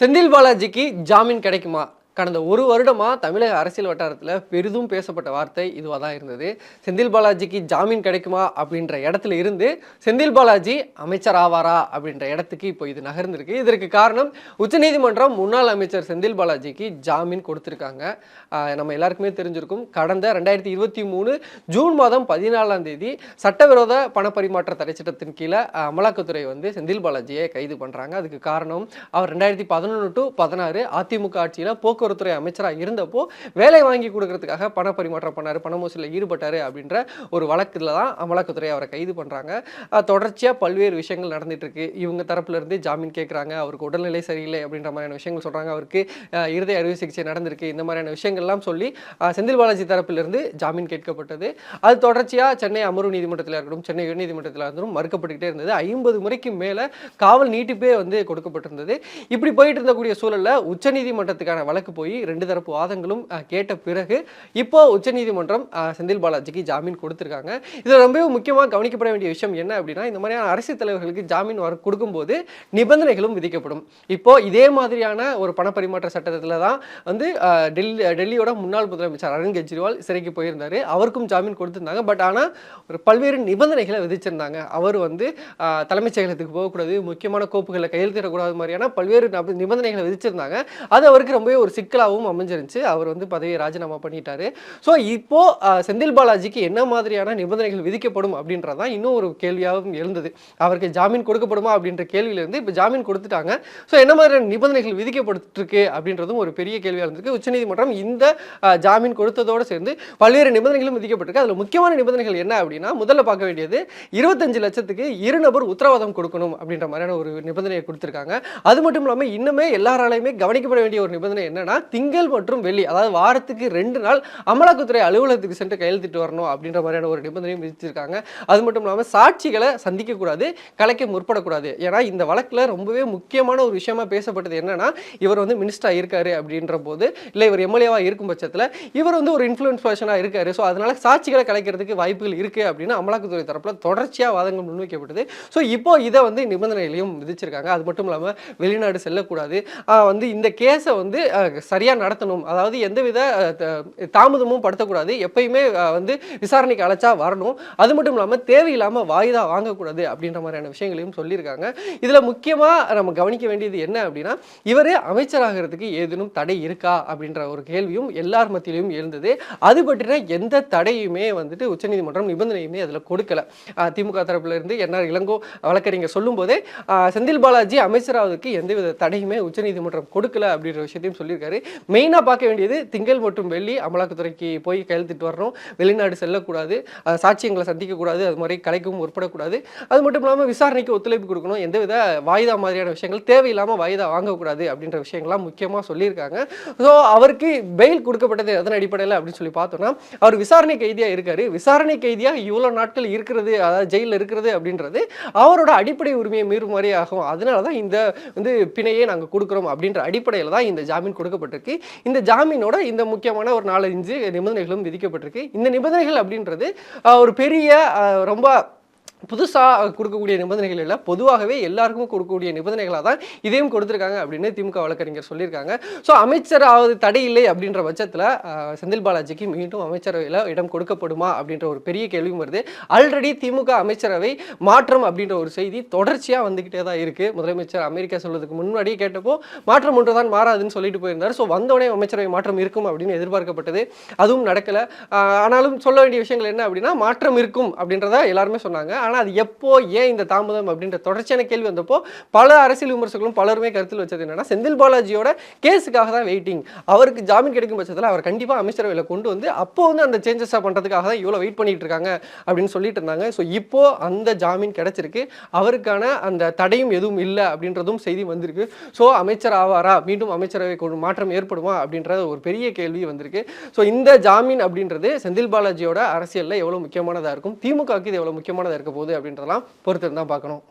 செந்தில் பாலாஜிக்கு ஜாமீன் கிடைக்குமா? கடந்த ஒரு வருடமாக தமிழக அரசியல் வட்டாரத்தில் பெரிதும் பேசப்பட்ட வார்த்தை இதுவாக தான் இருந்தது. செந்தில் பாலாஜிக்கு ஜாமீன் கிடைக்குமா அப்படின்ற இடத்துல இருந்து செந்தில் பாலாஜி அமைச்சர் ஆவாரா? அப்படின்ற இடத்துக்கு இப்போ இது நகர்ந்திருக்கு. இதற்கு காரணம் உச்சநீதிமன்றம் முன்னாள் அமைச்சர் செந்தில் பாலாஜிக்கு ஜாமீன் கொடுத்துருக்காங்க. நம்ம எல்லாருக்குமே தெரிஞ்சிருக்கும். கடந்த ரெண்டாயிரத்தி இருபத்தி மூணு ஜூன் மாதம் பதினாலாம் தேதி சட்டவிரோத பணப்பரிமாற்ற தடை சட்டத்தின் கீழே அமலாக்கத்துறை வந்து செந்தில் பாலாஜியை கைது பண்ணுறாங்க அதுக்கு காரணம் அவர் ரெண்டாயிரத்தி பதினொன்று டு பதினாறு அதிமுக ஆட்சியில் போக்கு போக்குவரத்துறை அமைச்சராக இருந்தப்போ வேலை வாங்கி கொடுக்கறதுக்காக பண பரிமாற்றம் பண்ணார் பண மோசடியில் ஈடுபட்டார் அப்படின்ற ஒரு வழக்கில் தான் அமலாக்கத்துறை அவரை கைது பண்ணுறாங்க தொடர்ச்சியாக பல்வேறு விஷயங்கள் நடந்துட்டு இருக்கு. இவங்க தரப்புலேருந்து ஜாமீன் கேட்குறாங்க அவருக்கு உடல்நிலை சரியில்லை அப்படின்ற மாதிரியான விஷயங்கள் சொல்கிறாங்க அவருக்கு இருதய அறுவை சிகிச்சை நடந்திருக்கு இந்த மாதிரியான விஷயங்கள்லாம் சொல்லி செந்தில் பாலாஜி தரப்பிலிருந்து ஜாமீன் கேட்கப்பட்டது. அது தொடர்ச்சியாக சென்னை அமர்வு நீதிமன்றத்தில் இருக்கட்டும் சென்னை உயர்நீதிமன்றத்தில் இருந்தும் மறுக்கப்பட்டுக்கிட்டே இருந்தது. ஐம்பது முறைக்கு மேலே காவல் நீட்டிப்பே வந்து கொடுக்கப்பட்டிருந்தது. இப்படி போயிட்டு இருந்தக்கூடிய சூழலில் உச்சநீதிமன்றத்துக்கான வழக்கு போய் ரெண்டு தரப்பு வாதங்களும் கேட்ட பிறகு இப்போ உச்சநீதிமன்றம் செந்தில் பாலாஜிக்கு ஜாமீன் கொடுத்துருக்காங்க. இது ரொம்பவே முக்கியமாக கவனிக்கப்பட வேண்டிய விஷயம் என்ன அப்படின்னா இந்த மாதிரியான அரசியல் தலைவர்களுக்கு ஜாமீன் வர கொடுக்கும்போது நிபந்தனைகளும் விதிக்கப்படும். இப்போ இதே மாதிரியான ஒரு பணப்பரிமாற்ற சட்டத்தில் தான் வந்து டெல்லி டெல்லியோட முன்னாள் முதலமைச்சர் அரவிந்த் கெஜ்ரிவால் சிறைக்கு போயிருந்தாரு. அவருக்கும் ஜாமீன் கொடுத்துருந்தாங்க. பட் ஆனால் ஒரு பல்வேறு நிபந்தனைகளை விதிச்சிருந்தாங்க. அவர் வந்து தலைமைச் செயலகத்துக்கு போகக்கூடாது முக்கியமான கோப்புகளில் கையெழுத்திடக்கூடாது மாதிரியான பல்வேறு நிபந்தனைகளை விதிச்சிருந்தாங்க. அது அவருக்கு ரொம்பவே ஒரு சிக்கலாகவும் அமைஞ்சிருந்துச்சு. அவர் வந்து பதவியை ராஜினாமா பண்ணிட்டாரு. ஸோ இப்போ செந்தில் பாலாஜிக்கு என்ன மாதிரியான நிபந்தனைகள் விதிக்கப்படும் அப்படின்றதான் இன்னும் ஒரு கேள்வியாகவும் எழுந்தது. அவருக்கு ஜாமீன் கொடுக்கப்படுமா அப்படின்ற கேள்வியிலிருந்து இப்போ ஜாமீன் கொடுத்துட்டாங்க. ஸோ என்ன மாதிரியான நிபந்தனைகள் விதிக்கப்பட்டிருக்கு அப்படின்றதும் ஒரு பெரிய கேள்வியாக இருந்திருக்கு. உச்சநீதிமன்றம் இந்த ஜாமீன் கொடுத்ததோடு சேர்ந்து பல்வேறு நிபந்தனைகளும் விதிக்கப்பட்டிருக்கு. அதில் முக்கியமான நிபந்தனைகள் என்ன அப்படின்னா முதல்ல பார்க்க வேண்டியது இருபத்தஞ்சு லட்சத்துக்கு இரு நபர் உத்தரவாதம் கொடுக்கணும் அப்படின்ற மாதிரியான ஒரு நிபந்தனையை கொடுத்துருக்காங்க. அது மட்டும் இல்லாமல் இன்னுமே எல்லாராலையுமே கவனிக்கப்பட வேண்டிய ஒரு நிபந்தனை என்னன்னா திங்கள் மற்றும் வெள்ளி அதாவது வாரத்துக்கு ரெண்டு நாள் அமலாக்கத்துறை அலுவலகத்துக்கு சென்று கையெழுத்திட்டு வரணும் அப்படின்ற மாதிரியான ஒரு நிபந்தனையும் விதிச்சிருக்காங்க. அது மட்டும் இல்லாமல் சாட்சிகளை சந்திக்கக்கூடாது கலைக்க முற்படக்கூடாது. ஏன்னா இந்த வழக்கில் ரொம்பவே முக்கியமான ஒரு விஷயமா பேசப்பட்டது என்னன்னா இவர் வந்து மினிஸ்டராக இருக்காரு அப்படின்ற போது இல்லை இவர் எம்எல்ஏவாக இருக்கும் பட்சத்தில் இவர் வந்து ஒரு இன்ஃப்ளூயன்ஸ் பர்சனாக இருக்காரு. ஸோ அதனால சாட்சிகளை கலைக்கிறதுக்கு வாய்ப்புகள் இருக்குது அப்படின்னு அமலாக்கத்துறை தரப்பில் தொடர்ச்சியாக வாதங்கள் முன்வைக்கப்பட்டது. ஸோ இப்போ இதை வந்து நிபந்தனைகளையும் விதிச்சிருக்காங்க. அது மட்டும் இல்லாமல் வெளிநாடு செல்லக்கூடாது. வந்து இந்த கேஸை வந்து சரியாக நடத்தணும். அதாவது எந்தவித தாமதமும் படுத்தக்கூடாது. எப்பயுமே வந்து விசாரணைக்கு அழைச்சா வரணும். அது மட்டும் இல்லாமல் தேவையில்லாமல் வாய்தா வாங்கக்கூடாது அப்படின்ற மாதிரியான விஷயங்களையும் சொல்லியிருக்காங்க. இதில் முக்கியமாக நம்ம கவனிக்க வேண்டியது என்ன அப்படின்னா இவர் அமைச்சராகிறதுக்கு ஏதேனும் தடை இருக்கா அப்படின்ற ஒரு கேள்வியும் எல்லார் மத்தியிலையும் எழுந்தது. அது பற்றின எந்த தடையுமே வந்துட்டு உச்சநீதிமன்றம் நிபந்தனையுமே அதில் கொடுக்கல. திமுக தரப்புல இருந்து என்ஆர் இளங்கோ வழக்கறிஞர் சொல்லும்போதே ஆஹ் செந்தில் பாலாஜி அமைச்சராவதுக்கு எந்தவித தடையுமே உச்சநீதிமன்றம் கொடுக்கல அப்படின்ற விஷயத்தையும் சொல்லியிருக்காரு. மெயினாக பார்க்க வேண்டியது திங்கள் மற்றும் வெள்ளி அமலாக்கத்துறைக்கு போய் கையெழுத்திட்டு வரணும் வெளிநாடு செல்லக்கூடாது. சாட்சியங்களை சந்திக்கக்கூடாது. அது மாதிரி கலைக்கும் உட்படக்கூடாது. அது மட்டும் இல்லாமல் விசாரணைக்கு ஒத்துழைப்பு கொடுக்கணும். எந்தவித வாய்தா மாதிரியான விஷயங்கள் தேவையில்லாமல் வாய்தா வாங்கக்கூடாது அப்படின்ற விஷயங்கள்லாம் முக்கியமாக சொல்லியிருக்காங்க. ஸோ அவருக்கு பெயில் கொடுக்கப்பட்டது அதன் அடிப்படையில் அப்படின்னு சொல்லி பார்த்தோம்னா அவர் விசாரணை கைதியாக இருக்கார். விசாரணை கைதியாக இவ்வளோ நாட்கள் இருக்கிறது அதாவது ஜெயிலில் இருக்கிறது அப்படின்றது அவரோட அடிப்படை உரிமையை மீறும் மாதிரி ஆகும் அதனால தான் இந்த வந்து பிணையை நாங்கள் கொடுக்குறோம் அப்படின்ற அடிப்படையில் தான் இந்த ஜாமீன் கொடுக்கப்பட்டிருக்கு இந்த ஜாமீனோட இந்த முக்கியமான ஒரு நாலஞ்சு நிபந்தனைகளும் விதிக்கப்பட்டிருக்கு. இந்த நிபந்தனைகள் அப்படின்றது ஒரு பெரிய ரொம்ப புதுசாக கொடுக்கக்கூடிய நிபந்தனைகள் இல்லை. பொதுவாகவே எல்லாருக்கும் கொடுக்கக்கூடிய நிபந்தனைகளாக தான் இதையும் கொடுத்துருக்காங்க அப்படின்னு திமுக வழக்கறிஞர் சொல்லியிருக்காங்க. ஸோ அமைச்சர் ஆவது தடை இல்லை அப்படின்ற பட்சத்தில் செந்தில் பாலாஜிக்கு மீண்டும் அமைச்சரவையில் இடம் கொடுக்கப்படுமா அப்படின்ற ஒரு பெரிய கேள்வியும் வருது. ஆல்ரெடி திமுக அமைச்சரவை மாற்றம் அப்படின்ற ஒரு செய்தி தொடர்ச்சியாக வந்துக்கிட்டே தான் இருக்குது முதலமைச்சர் அமெரிக்கா சொல்வதுக்கு முன்னாடியே கேட்டப்போ மாற்றம் ஒன்று தான் மாறாதுன்னு சொல்லிட்டு போயிருந்தார். ஸோ வந்தோடனே அமைச்சரவை மாற்றம் இருக்கும் அப்படின்னு எதிர்பார்க்கப்பட்டது. அதுவும் நடக்கலை. ஆனாலும் சொல்ல வேண்டிய விஷயங்கள் என்ன அப்படின்னா மாற்றம் இருக்கும் அப்படின்றத எல்லாருமே சொன்னாங்க. ஆனால் அது எப்போ ஏன் இந்த தாமதம் அப்படின்ற தொடர்ச்சியான கேள்வி வந்தப்போ பல அரசியல் விமர்சகர்களும் பலருமே கருத்தில் வச்சது என்னன்னா செந்தில் பாலாஜியோட கேஸுக்காக தான் வெயிட்டிங் அவருக்கு ஜாமீன் கிடைக்கும் பட்சத்தில் அவர் கண்டிப்பாக அமைச்சரவையில் கொண்டு வந்து அப்போ வந்து அந்த சேஞ்சஸாக பண்ணுறதுக்காக தான் இவ்வளோ வெயிட் பண்ணிட்டு இருக்காங்க அப்படின்னு சொல்லிட்டு இருந்தாங்க. ஸோ இப்போ அந்த ஜாமீன் கிடைச்சிருக்கு. அவருக்கான அந்த தடையும் எதுவும் இல்லை அப்படின்றதும் செய்தி வந்திருக்கு. ஸோ அமைச்சர் ஆவாரா? மீண்டும் அமைச்சரவை மாற்றம் ஏற்படுமா அப்படின்ற ஒரு பெரிய கேள்வி வந்திருக்கு. ஸோ இந்த ஜாமீன் அப்படின்றது செந்தில் பாலாஜியோட அரசியலில் எவ்வளோ முக்கியமானதாக இருக்கும்? திமுகவுக்கு இது எவ்வளோ முக்கியமானதாக இருக்க போகுது? அப்படின்றதெல்லாம் பொறுத்திருந்தான் தான் பார்க்கணும்.